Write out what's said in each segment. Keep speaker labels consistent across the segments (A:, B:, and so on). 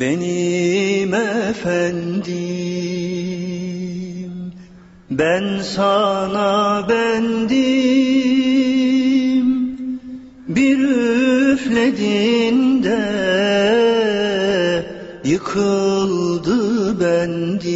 A: Benim efendim, ben sana bendim, bir üfledinde yıkıldı bendim.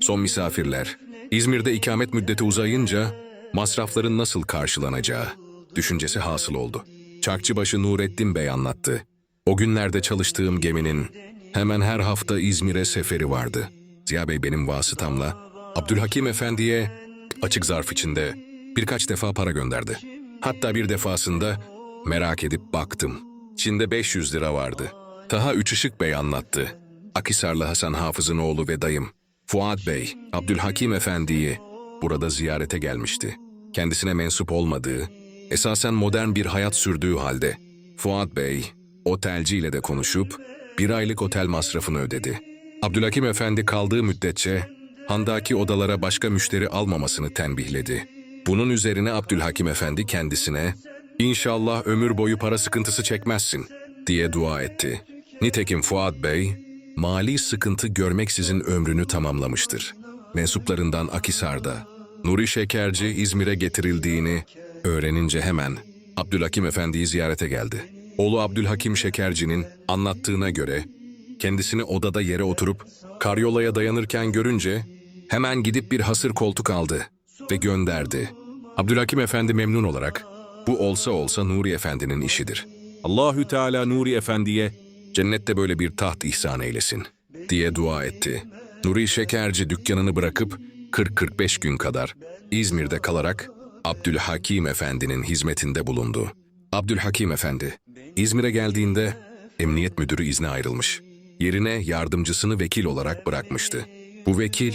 B: Son misafirler. İzmir'de ikamet müddeti uzayınca masrafların nasıl karşılanacağı düşüncesi hasıl oldu. Çarkçıbaşı Nurettin Bey anlattı. O günlerde çalıştığım geminin hemen her hafta İzmir'e seferi vardı. Ziya Bey benim vasıtamla Abdülhakim Efendi'ye açık zarf içinde birkaç defa para gönderdi. Hatta bir defasında merak edip baktım. İçinde 500 lira vardı. Taha Üçışık Bey anlattı. Akisarlı Hasan Hafız'ın oğlu ve dayım Fuat Bey, Abdülhakim Efendi'yi burada ziyarete gelmişti. Kendisine mensup olmadığı, esasen modern bir hayat sürdüğü halde Fuat Bey, otelciyle de konuşup bir aylık otel masrafını ödedi. Abdülhakim Efendi kaldığı müddetçe handaki odalara başka müşteri almamasını tembihledi. Bunun üzerine Abdülhakim Efendi kendisine İnşallah ömür boyu para sıkıntısı çekmezsin diye dua etti. Nitekim Fuat Bey, mali sıkıntı görmeksizin ömrünü tamamlamıştır. Mensuplarından Akisar'da, Nuri Şekerci İzmir'e getirildiğini öğrenince hemen Abdülhakim Efendi'yi ziyarete geldi. Oğlu Abdülhakim Şekerci'nin anlattığına göre kendisini odada yere oturup karyolaya dayanırken görünce hemen gidip bir hasır koltuk aldı ve gönderdi. Abdülhakim Efendi memnun olarak bu olsa olsa Nuri Efendi'nin işidir. Allahü Teala Nuri Efendi'ye cennette böyle bir taht ihsan eylesin diye dua etti. Nuri Şekerci dükkanını bırakıp 40-45 gün kadar İzmir'de kalarak Abdülhakim Efendi'nin hizmetinde bulundu. Abdülhakim Efendi İzmir'e geldiğinde emniyet müdürü izne ayrılmış. Yerine yardımcısını vekil olarak bırakmıştı. Bu vekil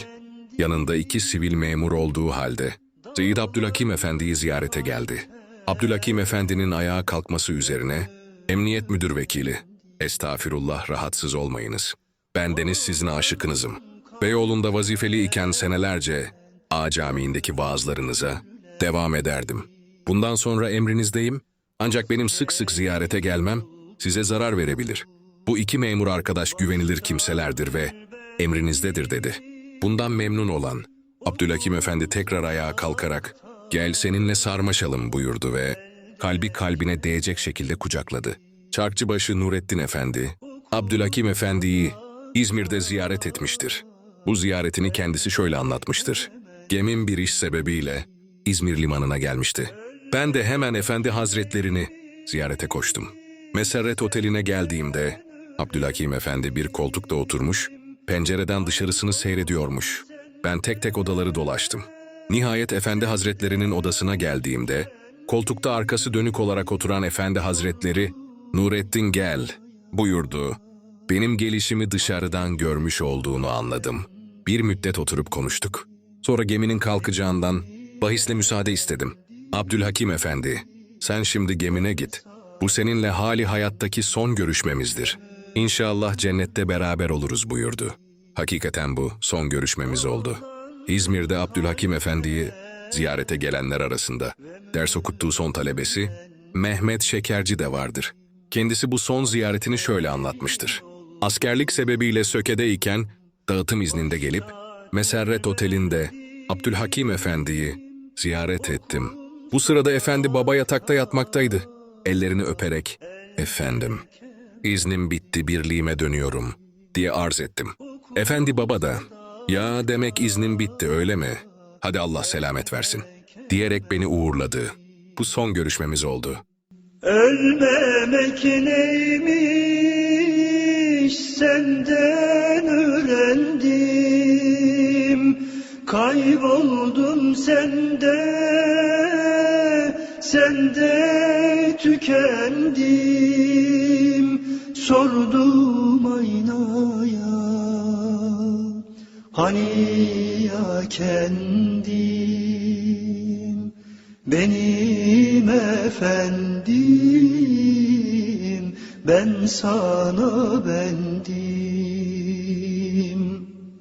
B: yanında iki sivil memur olduğu halde Seyyid Abdülhakim Efendi'yi ziyarete geldi. Abdülhakim Efendi'nin ayağa kalkması üzerine emniyet müdür vekili Estağfirullah rahatsız olmayınız. Bendeniz sizin aşıkınızım. Beyoğlu'nda vazifeli iken senelerce A Camii'ndeki vaazlarınıza devam ederdim. Bundan sonra emrinizdeyim ancak benim sık sık ziyarete gelmem size zarar verebilir. Bu iki memur arkadaş güvenilir kimselerdir ve emrinizdedir dedi. Bundan memnun olan Abdülhakim Efendi tekrar ayağa kalkarak gel seninle sarmaşalım buyurdu ve kalbi kalbine değecek şekilde kucakladı. Çarkçıbaşı Nurettin Efendi, Abdülhakim Efendi'yi İzmir'de ziyaret etmiştir. Bu ziyaretini kendisi şöyle anlatmıştır. Gemim bir iş sebebiyle İzmir limanına gelmişti. Ben de hemen Efendi Hazretlerini ziyarete koştum. Meserret Oteli'ne geldiğimde Abdülhakim Efendi bir koltukta oturmuş, pencereden dışarısını seyrediyormuş. Ben tek tek odaları dolaştım. Nihayet Efendi Hazretlerinin odasına geldiğimde, koltukta arkası dönük olarak oturan Efendi Hazretleri, Nurettin gel, buyurdu. Benim gelişimi dışarıdan görmüş olduğunu anladım. Bir müddet oturup konuştuk. Sonra geminin kalkacağından bahisle müsaade istedim. Abdülhakim Efendi, sen şimdi gemine git. Bu seninle hali hayattaki son görüşmemizdir. İnşallah cennette beraber oluruz buyurdu. Hakikaten bu son görüşmemiz oldu. İzmir'de Abdülhakim Efendi'yi ziyarete gelenler arasında ders okuttuğu son talebesi Mehmet Şekerci de vardır. Kendisi bu son ziyaretini şöyle anlatmıştır. Askerlik sebebiyle Söke'deyken dağıtım izninde gelip Meserret Oteli'nde Abdülhakim Efendi'yi ziyaret ettim. Bu sırada efendi baba yatakta yatmaktaydı. Ellerini öperek, efendim, iznim bitti birliğime dönüyorum diye arz ettim. Efendi baba da, ya demek iznin bitti öyle mi? Hadi Allah selamet versin diyerek beni uğurladı. Bu son görüşmemiz oldu.
A: Ölmemek neymiş senden öğrendim Kayboldum sende, sende tükendim. Sordum aynaya, hani ya kendim? Benim efendim ben sana bendim